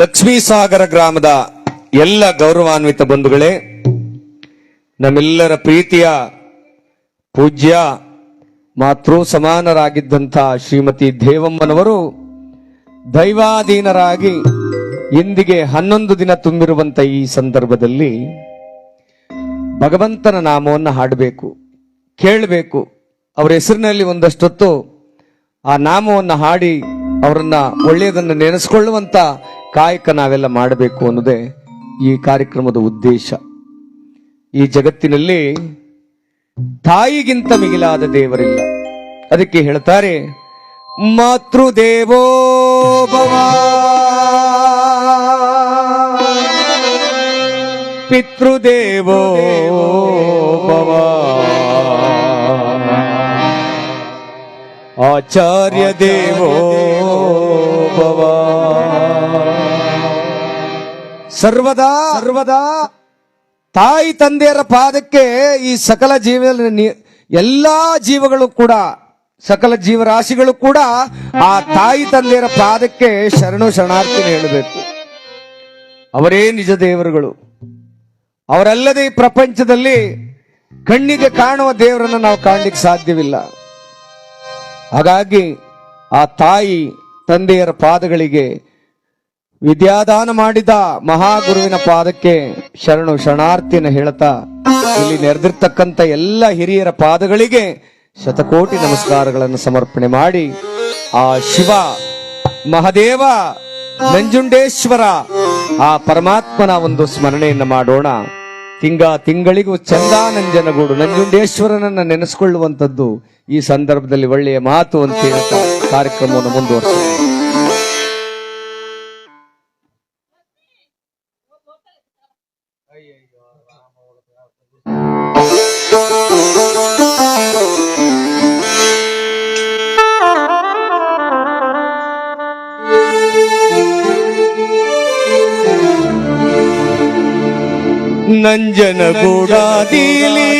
ಲಕ್ಷ್ಮೀ ಸಾಗರ ಗ್ರಾಮದ ಎಲ್ಲ ಗೌರವಾನ್ವಿತ ಬಂಧುಗಳೇ, ನಮ್ಮೆಲ್ಲರ ಪ್ರೀತಿಯ ಪೂಜ್ಯ, ಮಾತೃ ಸಮಾನರಾಗಿದ್ದಂಥ ಶ್ರೀಮತಿ ದೇವಮ್ಮನವರು ದೈವಾಧೀನರಾಗಿ ಇಂದಿಗೆ ಹನ್ನೊಂದು ದಿನ ತುಂಬಿರುವಂತ ಈ ಸಂದರ್ಭದಲ್ಲಿ ಭಗವಂತನ ನಾಮವನ್ನು ಹಾಡಬೇಕು, ಕೇಳಬೇಕು. ಅವರ ಹೆಸರಿನಲ್ಲಿ ಒಂದಷ್ಟೊತ್ತು ಆ ನಾಮವನ್ನು ಹಾಡಿ ಅವರನ್ನ ಒಳ್ಳೆಯದನ್ನು ನೆನೆಸ್ಕೊಳ್ಳುವಂತ ಕಾಯಕ ನಾವೆಲ್ಲ ಮಾಡಬೇಕು ಅನ್ನೋದೇ ಈ ಕಾರ್ಯಕ್ರಮದ ಉದ್ದೇಶ. ಈ ಜಗತ್ತಿನಲ್ಲಿ ತಾಯಿಗಿಂತ ಮಿಗಿಲಾದ ದೇವರಿಲ್ಲ. ಅದಕ್ಕೆ ಹೇಳ್ತಾರೆ, ಮಾತೃದೇವೋ ಭವ. ಪಿತೃದೇವೋ ಆಚಾರ್ಯ ದೇವೋ ಭವ. ಸರ್ವದಾ ಸರ್ವದಾ ತಾಯಿ ತಂದೆಯರ ಪಾದಕ್ಕೆ ಈ ಸಕಲ ಜೀವ ಎಲ್ಲಾ ಜೀವಗಳು ಕೂಡ ಸಕಲ ಜೀವರಾಶಿಗಳು ಕೂಡ ಆ ತಾಯಿ ತಂದೆಯರ ಪಾದಕ್ಕೆ ಶರಣು ಶರಣಾರ್ಥಿನ ಹೇಳಬೇಕು. ಅವರೇ ನಿಜ ದೇವರುಗಳು. ಅವರಲ್ಲದೆ ಈ ಪ್ರಪಂಚದಲ್ಲಿ ಕಣ್ಣಿಗೆ ಕಾಣುವ ದೇವರನ್ನು ನಾವು ಕಾಣಲಿಕ್ಕೆ ಸಾಧ್ಯವಿಲ್ಲ. ಹಾಗಾಗಿ ಆ ತಾಯಿ ತಂದೆಯರ ಪಾದಗಳಿಗೆ ವಿದ್ಯಾದಾನ ಮಾಡಿದ ಮಹಾಗುರುವಿನ ಪಾದಕ್ಕೆ ಶರಣು ಶರಣಾರ್ಥಿನ ಹೇಳ್ತಾ, ಇಲ್ಲಿ ನೆರೆದಿರ್ತಕ್ಕಂಥ ಎಲ್ಲ ಹಿರಿಯರ ಪಾದಗಳಿಗೆ ಶತಕೋಟಿ ನಮಸ್ಕಾರಗಳನ್ನು ಸಮರ್ಪಣೆ ಮಾಡಿ, ಆ ಶಿವ ಮಹದೇವ ನಂಜುಂಡೇಶ್ವರ ಆ ಪರಮಾತ್ಮನ ಒಂದು ಸ್ಮರಣೆಯನ್ನು ಮಾಡೋಣ. ತಿಂಗ ತಿಂಗಳಿಗೂ ಚಂದಾನಂಜನಗೂಡು ನಂಜುಂಡೇಶ್ವರನನ್ನ ನೆನೆಸ್ಕೊಳ್ಳುವಂಥದ್ದು ಈ ಸಂದರ್ಭದಲ್ಲಿ ಒಳ್ಳೆಯ ಮಾತು ಅಂತ ಹೇಳ್ತಾ ಕಾರ್ಯಕ್ರಮವನ್ನು ಮುಂದುವರಿಸೋಣ. ನಂಜನಗೂಡಾದೀಲಿ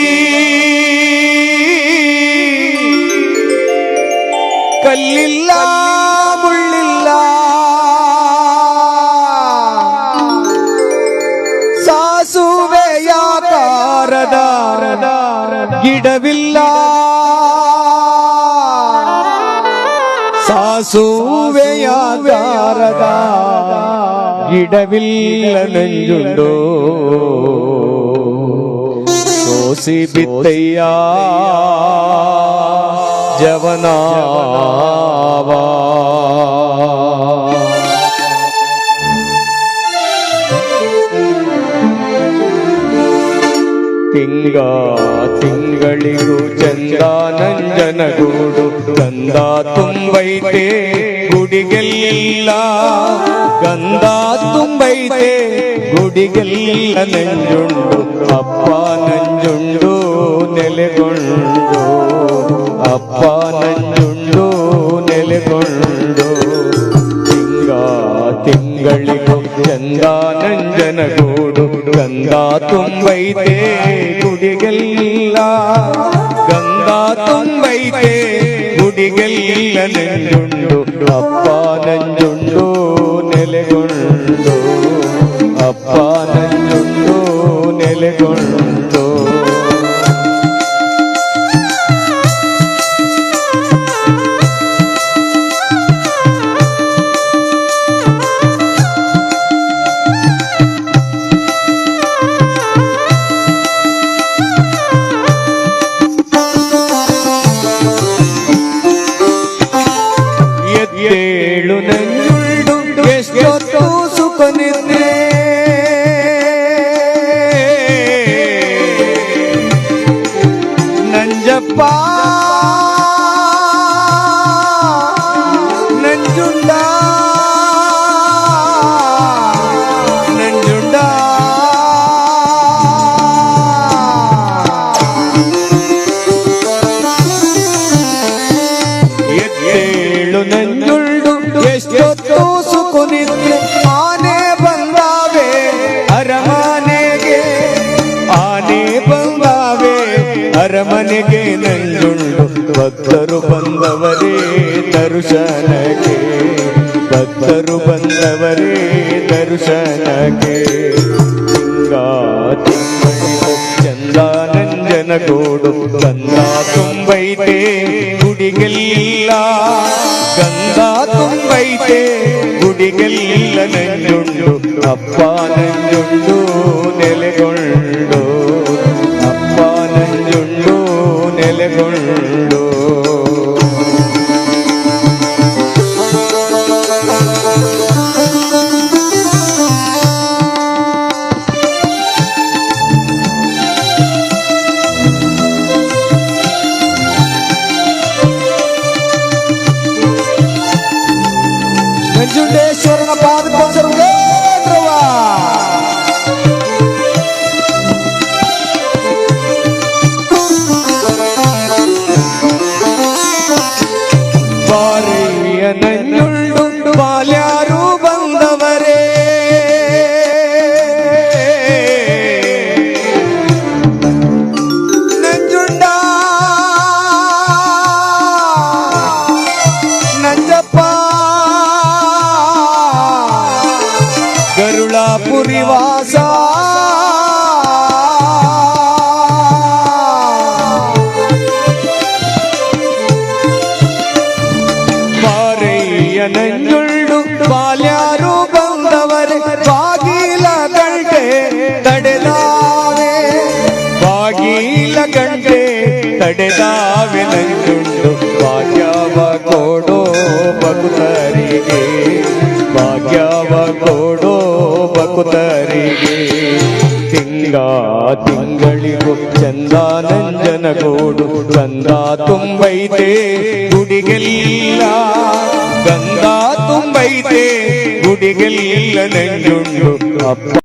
ಕಲ್ಲಿಲ್ಲ ಮುಳ್ಳಿಲ್ಲ. ಸಾಸುವೆಯಾಕಾರದ ಗಿಡವಿಲ್ಲ. ನಂಜುಂಡೋ ಸೋಸಿ ಬಿತ್ತಯ್ಯ ಜವನಾವಾ ತಿಂಗ ತಿಂಗಳಿಗೂ ಚಂದ ನಂಜನಗೂಡು ಗಂಧ ತುಂಬೈತೆ ಗುಡಿಗೆಲ್ಲ ಗಂಧ ತುಂಬೈತೆ. ಗುಡಿಗೆಲ್ಲ ನಂಜುಂಡು, ಅಪ್ಪ ನಂಜುಂಡು, ನೆಲೆಗೊಂಡು. ಅಪ್ಪ ನಂಜುಂಡು, ನೆಲೆಗೊಂಡು. ತಿಂಗ ತಿಂಗಳಿಗೂ ಚಂದ ನಂಜನಗೂಡು, ಗಂಧ ತುಂಬೈತೆ ಗುಡಿಗೆಲ್ಲ. ಗಂಧ ತುಂಬೈತೆ ಗುಡಿಗೆಲ್ಲ ನಂಜುಂಡು ಅಪ್ಪ ನಂಜುಂಡು ನೆಲೆಗೊಂಡು ಅಪ್ಪ ಅರಮನೆಗೆ ನಂಜುಂಡು ಭಕ್ತರು ಬಂದವರೇ ದರ್ಶನಕ್ಕೆ. ಭಕ್ತರು ಬಂದ ಬಂದವರೇ ದರ್ಶನಕ್ಕೆ. ತಿಂಗ ತಿಂಗಳಿದು ಚಂದ ನಂಜನಗೂಡು ಗಂಧ ತುಂಬೈತೆ ಗುಡಿಗೆಲ್ಲ ಗಂಧ ತುಂಬೈತೆ ಗುಡಿಗೆಲ್ಲ ನಂಜುಂಡು ಅಪ್ಪ ನಂಜುಂಡು ನೆಲೆಗೊಂಡು ನೆಲೆಗೊಂಡು ನಂಜುಂಡೇಶ್ವರನ கருளா புரிவாசா ತಿಂಗಳಿಗೂ ಚಂದ ನಂಜನಗೂಡು ಗಂಧ ತುಂಬೈತೆ ಗುಡಿಗೆಲ್ಲ ಗಂಧ ತುಂಬೈತೆ ಗುಡಿಗೆಲ್ಲ ನಂಜುಂಡು. ಅಪ್ಪ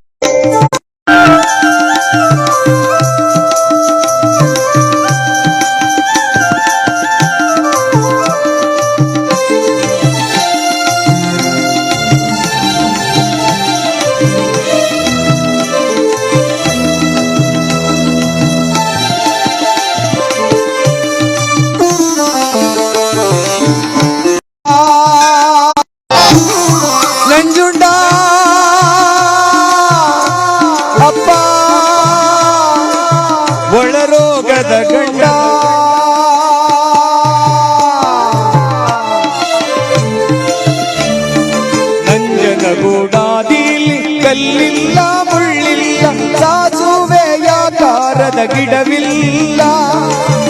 ಸಾಸುವೆಯಾಕಾರದ ಗಿಡವಿಲ್ಲ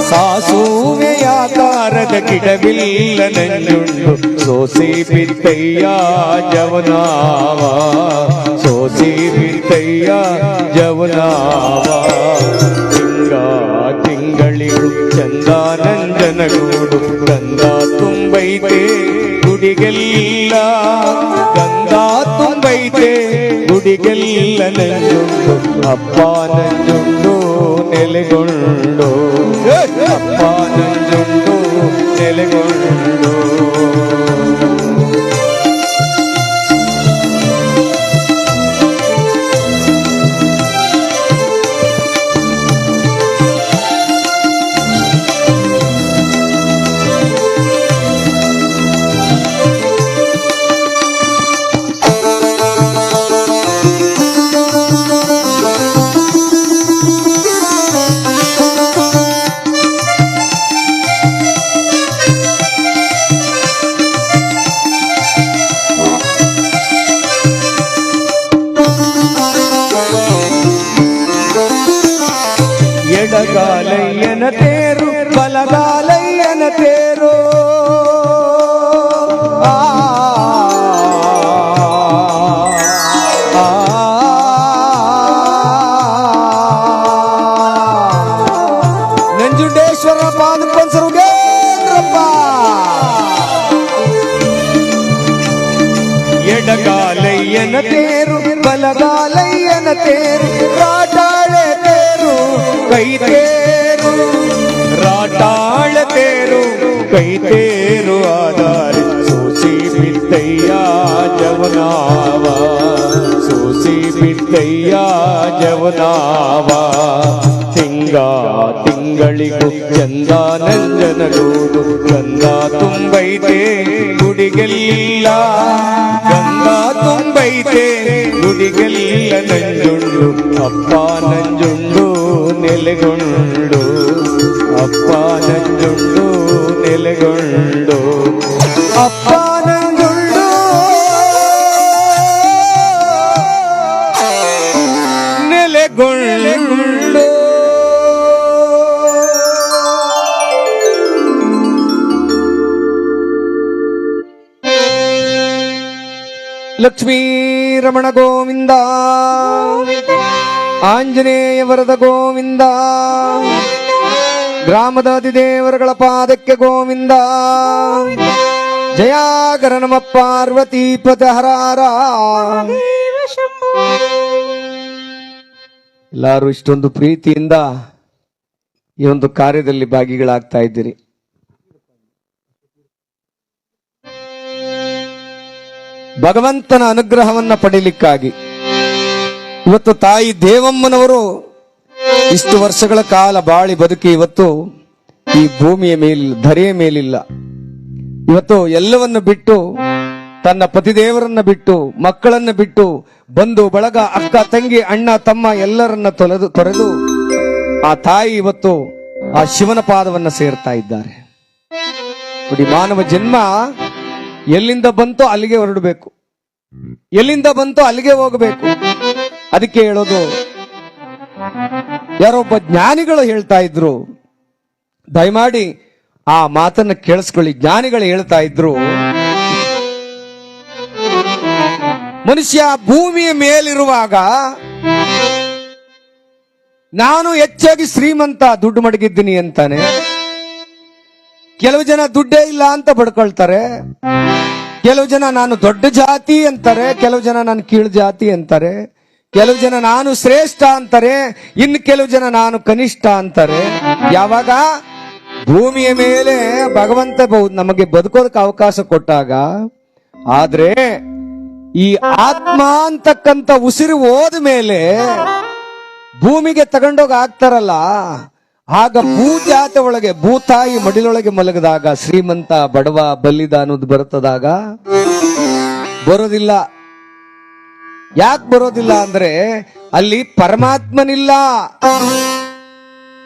ಸಾಸುವೆಯಾಕಾರದ ಗಿಡವಿಲ್ಲ ನಂಜುಂಡು ಸೋಸಿ ಬಿತ್ತಯ್ಯ ಜವನಾವ ಸೋಸಿ ಬಿತ್ತಯ್ಯ ಜವನಾವ ತಿಂಗ ತಿಂಗಳಿಳು ಚಂದ ನಂಜನಗೂಡು ಗಂಧ ತುಂಬೈತೆ ಗುಡಿಗೆಲ್ಲ ಗಂಧ ತುಂಬೈತೆ ಗುಡಿಗೆಲ್ಲ ನಂಜುಂಡು ಅಪ್ಪ ನಂಜುಂಡು ನೆಲೆಗೊಂಡು લઈ નથી. ಆಧಾರ ಸೋಸಿ ಬಿತ್ತಯ್ಯ ಜವನಾವ ಸೋಸಿ ಬಿಟ್ಟಯ್ಯ ಜವನಾವ ತಿಂಗ ತಿಂಗಳಿಗೂ ಚಂದ ನಂಜನಗೂಡು ಗಂಧ ತುಂಬೈತೆ ಗುಡಿಗೆಲ್ಲ ಗಂಧ ತುಂಬೈತೆ ಗುಡಿಗೆಲ್ಲ ನಂಜುಂಡು ಅಪ್ಪ ನಂಜುಂಡು ನೆಲೆಗೊಂಡು ಅಪ್ಪ ನಂಜುಂಡು ನೆಲೆಗೊಂಡು ಅಪ್ಪ ಲಕ್ಷ್ಮೀ ರಮಣ ಗೋವಿಂದ. ಆಂಜನೇಯ ವರದ ಗೋವಿಂದ. ಗ್ರಾಮದ ಅತಿದೇವರಗಳ ಪಾದಕ್ಕೆ ಗೋವಿಂದ. ಜಯಾಗರ ನಮ ಪಾರ್ವತಿ ಪದಹರಾರ. ಎಲ್ಲರೂ ಇಷ್ಟೊಂದು ಪ್ರೀತಿಯಿಂದ ಈ ಒಂದು ಕಾರ್ಯದಲ್ಲಿ ಭಾಗಿಗಳಾಗ್ತಾ ಇದ್ದೀರಿ. ಭಗವಂತನ ಅನುಗ್ರಹವನ್ನ ಪಡೀಲಿಕ್ಕಾಗಿ. ಇವತ್ತು ತಾಯಿ ದೇವಮ್ಮನವರು ಇಷ್ಟು ವರ್ಷಗಳ ಕಾಲ ಬಾಳಿ ಬದುಕಿ ಇವತ್ತು ಈ ಭೂಮಿಯ ಮೇಲಿಲ್ಲ, ಧರೆಯ ಮೇಲಿಲ್ಲ. ಇವತ್ತು ಎಲ್ಲವನ್ನು ಬಿಟ್ಟು, ತನ್ನ ಪತಿದೇವರನ್ನ ಬಿಟ್ಟು, ಮಕ್ಕಳನ್ನ ಬಿಟ್ಟು ಬಂಧು ಬಳಗ, ಅಕ್ಕ, ತಂಗಿ, ಅಣ್ಣ, ತಮ್ಮ ಎಲ್ಲರನ್ನ ತೊಲೆದು, ತೊರೆದು ಆ ತಾಯಿ ಇವತ್ತು ಆ ಶಿವನ ಪಾದವನ್ನ ಸೇರ್ತಾ ಇದ್ದಾರೆ. ನೋಡಿ, ಮಾನವ ಜನ್ಮ ಎಲ್ಲಿಂದ ಬಂತೋ ಅಲ್ಲಿಗೆ ಹೊರಡಬೇಕು. ಎಲ್ಲಿಂದ ಬಂತೋ ಅಲ್ಲಿಗೆ ಹೋಗಬೇಕು. ಅದಕ್ಕೆ ಹೇಳೋದು, ಯಾರೊಬ್ಬ ಜ್ಞಾನಿಗಳು ಹೇಳ್ತಾ ಇದ್ರು, ದಯಮಾಡಿ ಆ ಮಾತನ್ನ ಕೇಳಿಸ್ಕೊಳ್ಳಿ. ಜ್ಞಾನಿಗಳು ಹೇಳ್ತಾ ಇದ್ರು, ಮನುಷ್ಯ ಭೂಮಿಯ ಮೇಲಿರುವಾಗ ನಾನು ಹೆಚ್ಚಾಗಿ ಶ್ರೀಮಂತ ದುಡ್ಡು ಮಡಗಿದ್ದೀನಿ ಅಂತಾನೆ. ಕೆಲವು ಜನ ದುಡ್ಡೇ ಇಲ್ಲ ಅಂತ ಪಡ್ಕೊಳ್ತಾರೆ. ಕೆಲವು ಜನ ನಾನು ದೊಡ್ಡ ಜಾತಿ ಅಂತಾರೆ, ಕೆಲವು ಜನ ನಾನು ಕೀಳು ಜಾತಿ ಅಂತಾರೆ, ಕೆಲವು ಜನ ನಾನು ಶ್ರೇಷ್ಠ ಅಂತಾರೆ ಇನ್ನು ಕೆಲವು ಜನ ನಾನು ಕನಿಷ್ಠ ಅಂತಾರೆ. ಯಾವಾಗ? ಭೂಮಿಯ ಮೇಲೆ ಭಗವಂತ ನಮಗೆ ಬದುಕೋದಕ್ಕೆ ಅವಕಾಶ ಕೊಟ್ಟಾಗ. ಆದ್ರೆ ಈ ಆತ್ಮ ಅಂತಕ್ಕಂಥ ಉಸಿರು ಹೋದ ಮೇಲೆ ಭೂಮಿಗೆ ತಗೊಂಡೋಗಿ ಹಾಕ್ತಾರಲ್ಲ ಆಗ ಭೂಜಾತ ಒಳಗೆ ಭೂತಾಯಿ ಮಡಿಲೊಳಗೆ ಮಲಗಿದಾಗ, ಶ್ರೀಮಂತ ಬಡವ ಬಲ್ಲಿದ ಅನ್ನೋದು ಬರುತ್ತದಾಗ, ಬರೋದಿಲ್ಲ. ಯಾಕೆ ಬರೋದಿಲ್ಲ ಅಂದ್ರೆ, ಅಲ್ಲಿ ಪರಮಾತ್ಮನಿಲ್ಲ.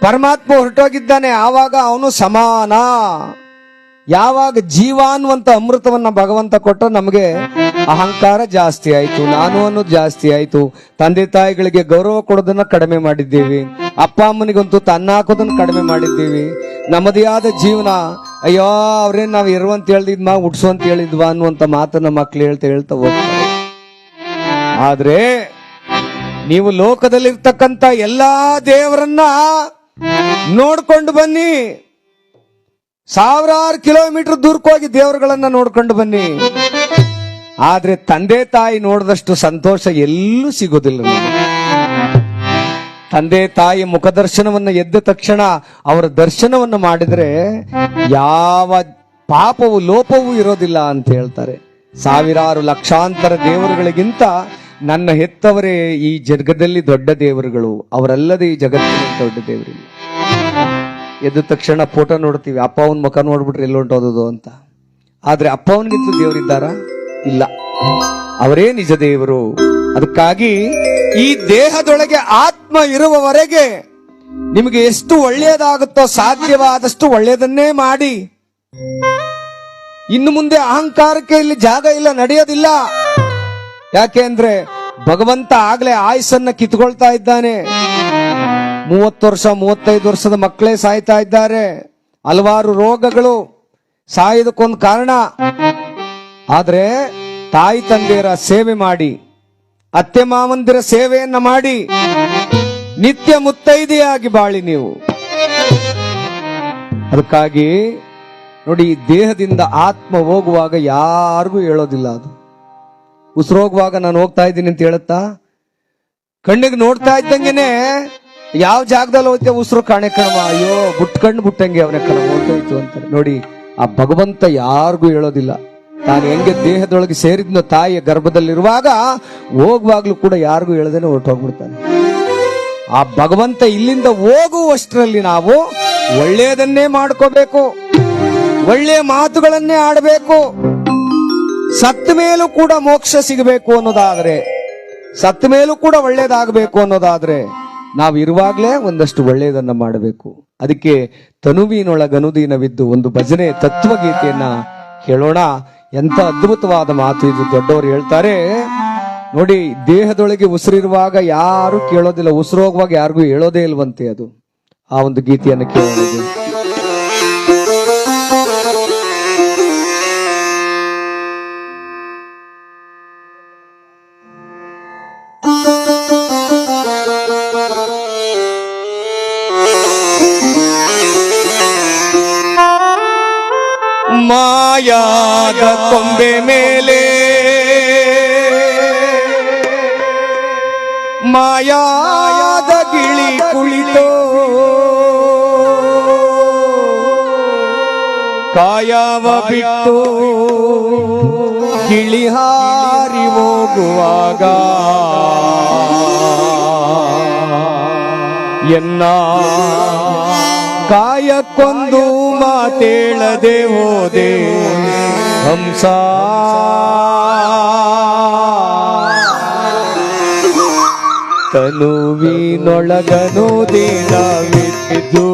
ಪರಮಾತ್ಮ ಹೊರಟೋಗಿದ್ದಾನೆ, ಆವಾಗ ಅವನು ಸಮಾನ. ಯಾವಾಗ ಜೀವ ಅಮೃತವನ್ನ ಭಗವಂತ ಕೊಟ್ಟ ನಮಗೆ ಅಹಂಕಾರ ಜಾಸ್ತಿ ಆಯ್ತು, ನಾನು ಅನ್ನೋದು ಜಾಸ್ತಿ ಆಯ್ತು. ತಂದೆ ತಾಯಿಗಳಿಗೆ ಗೌರವ ಕೊಡೋದನ್ನ ಕಡಿಮೆ ಮಾಡಿದ್ದೀವಿ. ಅಪ್ಪ ಅಮ್ಮನಿಗಂತೂ ತನ್ನ ಹಾಕೋದನ್ನ ಕಡಿಮೆ ಮಾಡಿದ್ದೀವಿ. ನಮ್ಮದೇ ಆದ ಜೀವನ, ಅಯ್ಯೋ, ಅವ್ರೇನ್ ನಾವ್ ಇರುವಂತ ಹೇಳಿದ್ಮಾ ಉಡ್ಸು ಅಂತ ಹೇಳಿದ್ವಾ ಅನ್ನುವಂತ ಮಾತನ್ನ ಮಕ್ಳು ಹೇಳ್ತಾ ಹೇಳ್ತಾ ಹೋಗ್ತಾರೆ. ಆದ್ರೆ, ನೀವು ಲೋಕದಲ್ಲಿರ್ತಕ್ಕಂಥ ಎಲ್ಲಾ ದೇವರನ್ನ ನೋಡ್ಕೊಂಡು ಬನ್ನಿ. ಸಾವಿರಾರು ಕಿಲೋಮೀಟರ್ ದೂರಕ್ಕೋಗಿ ದೇವರುಗಳನ್ನ ನೋಡ್ಕೊಂಡು ಬನ್ನಿ. ಆದ್ರೆ ತಂದೆ ತಾಯಿ ನೋಡಿದಷ್ಟು ಸಂತೋಷ ಎಲ್ಲೂ ಸಿಗೋದಿಲ್ಲ. ತಂದೆ ತಾಯಿ ಮುಖದರ್ಶನವನ್ನ ಎದ್ದ ತಕ್ಷಣ ಅವರ ದರ್ಶನವನ್ನು ಮಾಡಿದ್ರೆ ಯಾವ ಪಾಪವು ಲೋಪವೂ ಇರೋದಿಲ್ಲ ಅಂತ ಹೇಳ್ತಾರೆ. ಸಾವಿರಾರು ಲಕ್ಷಾಂತರ ದೇವರುಗಳಿಗಿಂತ ನನ್ನ ಹೆತ್ತವರೇ ಈ ಜಗದಲ್ಲಿ ದೊಡ್ಡ ದೇವರುಗಳು. ಅವರಲ್ಲದೆ ಈ ಜಗತ್ತಿನ ದೊಡ್ಡ ದೇವರಿಲ್ಲ. ಎದ್ದ ತಕ್ಷಣ ಫೋಟೋ ನೋಡ್ತೀವಿ. ಅಪ್ಪ ಅವನ ಮುಖ ನೋಡ್ಬಿಟ್ರೆ ಎಲ್ಲಿ ಹೊಂಟೋದದು ಅಂತ. ಆದ್ರೆ ಅಪ್ಪ ಅವನಿಗಿಂತ ದೇವರಿದ್ದಾರಾ? ಇಲ್ಲ. ಅವರೇ ನಿಜ ದೇವರು. ಅದಕ್ಕಾಗಿ ಈ ದೇಹದೊಳಗೆ ಆತ್ಮ ಇರುವವರೆಗೆ ನಿಮಗೆ ಎಷ್ಟು ಒಳ್ಳೆಯದಾಗುತ್ತೋ ಸಾಧ್ಯವಾದಷ್ಟು ಒಳ್ಳೆಯದನ್ನೇ ಮಾಡಿ. ಇನ್ನು ಮುಂದೆ ಅಹಂಕಾರಕ್ಕೆ ಇಲ್ಲಿ ಜಾಗ ಇಲ್ಲ, ನಡೆಯೋದಿಲ್ಲ. ಯಾಕೆ ಅಂದ್ರೆ ಭಗವಂತ ಆಗ್ಲೇ ಆಯಸ್ಸನ್ನ ಕಿತ್ಕೊಳ್ತಾ ಇದ್ದಾನೆ. ಮೂವತ್ತು ವರ್ಷ, ಮೂವತ್ತೈದು ವರ್ಷದ ಮಕ್ಕಳೇ ಸಾಯ್ತಾ ಇದ್ದಾರೆ. ಹಲವಾರು ರೋಗಗಳು ಸಾಯೋದಕ್ಕೊಂದು ಕಾರಣ. ಆದ್ರೆ ತಾಯಿ, ತಂದೆಯರ ಸೇವೆ ಮಾಡಿ. ಅತ್ತೆ ಮಾವಂದಿರ ಸೇವೆಯನ್ನ ಮಾಡಿ ನಿತ್ಯ ಮುತ್ತೈದೆಯಾಗಿ ಬಾಳಿ ನೀವು. ಅದಕ್ಕಾಗಿ ನೋಡಿ ದೇಹದಿಂದ ಆತ್ಮ ಹೋಗುವಾಗ ಯಾರಿಗೂ ಹೇಳೋದಿಲ್ಲ ಅದು. ಉಸಿರು ಹೋಗುವಾಗ ನಾನು ಹೋಗ್ತಾ ಇದ್ದೀನಿ ಅಂತ ಹೇಳುತ್ತಾ? ಕಣ್ಣಿಗೆ ನೋಡ್ತಾ ಇದ್ದಂಗೆನೆ ಯಾವ ಜಾಗದಲ್ಲಿ ಹೋಗ್ತೇವೆ ಉಸಿರು ಕಾಣೆ ಕಣವ? ಅಯ್ಯೋ ಬುಟ್ ಬುಟ್ಟಂಗೆ ಅವನೇ ಕಣ ಹೋಗ್ತಾಯ್ತು ಅಂತ ನೋಡಿ, ಆ ಭಗವಂತ ಯಾರಿಗೂ ಹೇಳೋದಿಲ್ಲ. ತಾನು ಹೆಂಗೆ ದೇಹದೊಳಗೆ ಸೇರಿದ್ನೋ ತಾಯಿಯ ಗರ್ಭದಲ್ಲಿರುವಾಗ ಹೋಗುವಾಗ್ಲೂ ಕೂಡ ಯಾರಿಗೂ ಹೇಳದೇನೆ ಹೊರಟೋಗ್ಬಿಡ್ತಾನೆ ಆ ಭಗವಂತ ಇಲ್ಲಿಂದ ಹೋಗುವಷ್ಟರಲ್ಲಿ ನಾವು ಒಳ್ಳೆಯದನ್ನೇ ಮಾಡ್ಕೋಬೇಕು, ಒಳ್ಳೆಯ ಮಾತುಗಳನ್ನೇ ಆಡಬೇಕು ಸತ್ತ ಮೇಲೂ ಕೂಡ ಮೋಕ್ಷ ಸಿಗಬೇಕು ಅನ್ನೋದಾದ್ರೆ ಸತ್ತ ಮೇಲೂ ಕೂಡ ಒಳ್ಳೇದಾಗಬೇಕು ಅನ್ನೋದಾದ್ರೆ ನಾವು ಇರುವಾಗಲೇ ಒಂದಷ್ಟು ಒಳ್ಳೆಯದನ್ನ ಮಾಡಬೇಕು. ಅದಕ್ಕೆ ತನುವಿನೊಳಗನುದೀನವಿದ್ದು ಒಂದು ಭಜನೆ ತತ್ವಗೀತೆಯನ್ನ ಕೇಳೋಣ ಎಂತ ಅದ್ಭುತವಾದ ಮಾತು ಇದು ದೊಡ್ಡವರು ಹೇಳ್ತಾರೆ. ನೋಡಿ, ದೇಹದೊಳಗೆ ಉಸಿರಿರುವಾಗ ಯಾರು ಕೇಳೋದಿಲ್ಲ, ಉಸಿರೋಗುವಾಗ ಯಾರಿಗೂ ಹೇಳೋದೇ ಇಲ್ವಂತೆ ಅದು. ಆ ಒಂದು ಗೀತೆಯನ್ನು ಕೇಳೋಣ. ಕೊಂಬೆ ಮೇಲೆ ಮಾಯಾದ ಗಿಳಿ ಕುಳಿತು. ಕಾಯವ ಬಿಟ್ಟು ಗಿಳಿ ಹಾರಿ ಹೋಗುವಾಗ ಎನ್ನ ಕಾಯಕ್ಕೊಂದು ಮಾತೇಳದೆ ಹೋದೆ. ಹಂಸ. ತನುವಿನೊಳಗನು ದಿನವಿದ್ದು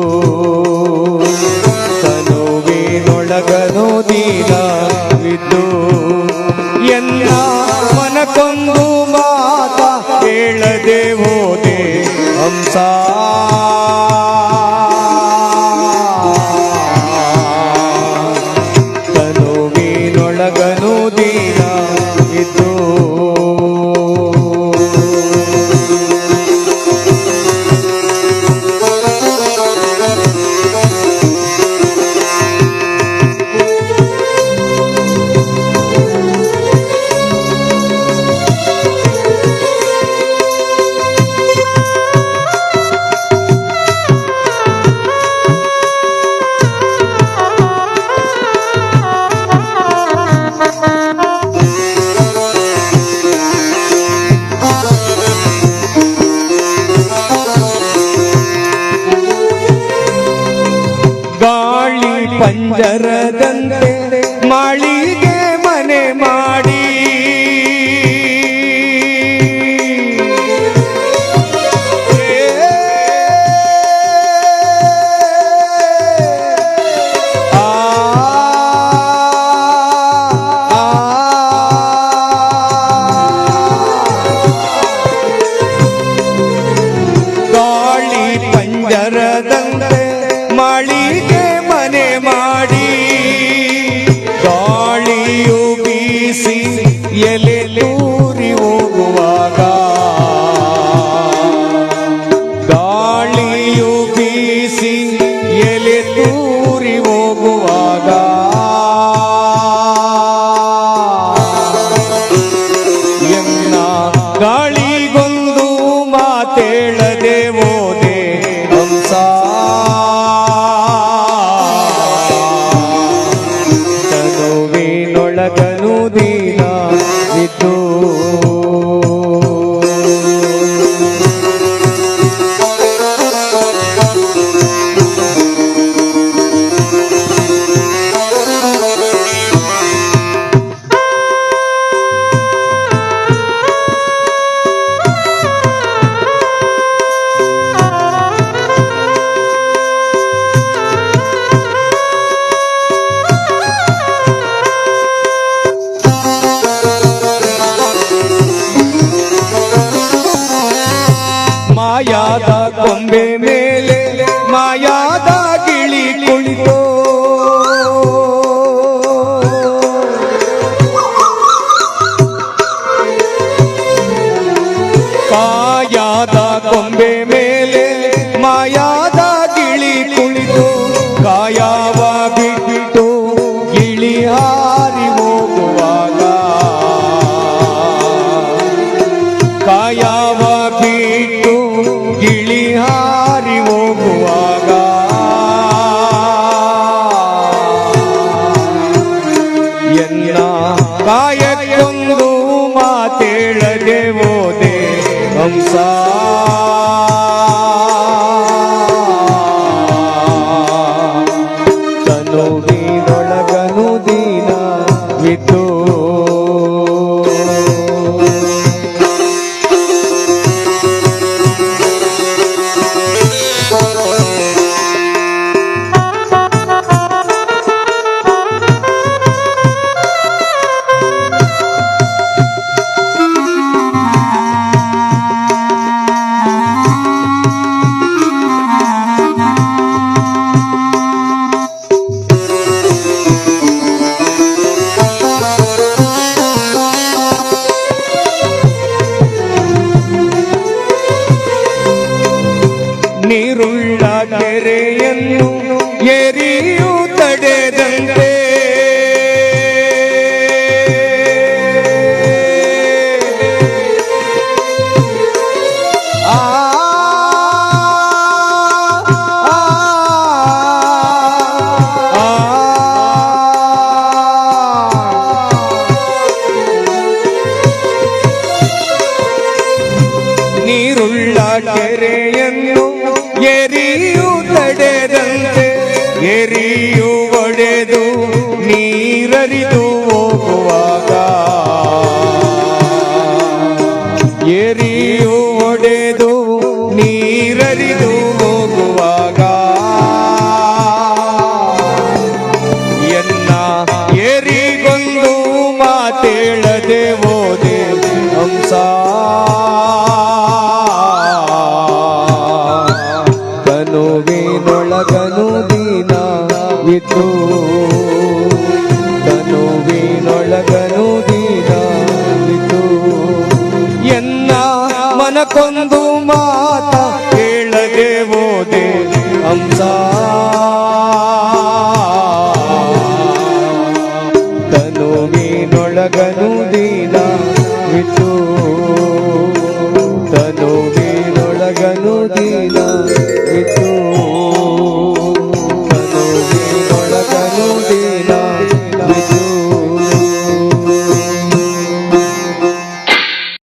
ತನುವಿನೊಳಗನು ದಿನವಿದ್ದು ಎಲ್ಲ ಮನಕೊಂದು ಮಾತ ಹೇಳದೆ ಹೋದೆ ಹಂಸ. ತನುವಿನೊಳಗನು ಪಂಜರದಂತೆ ಮಾಳಿಗೆ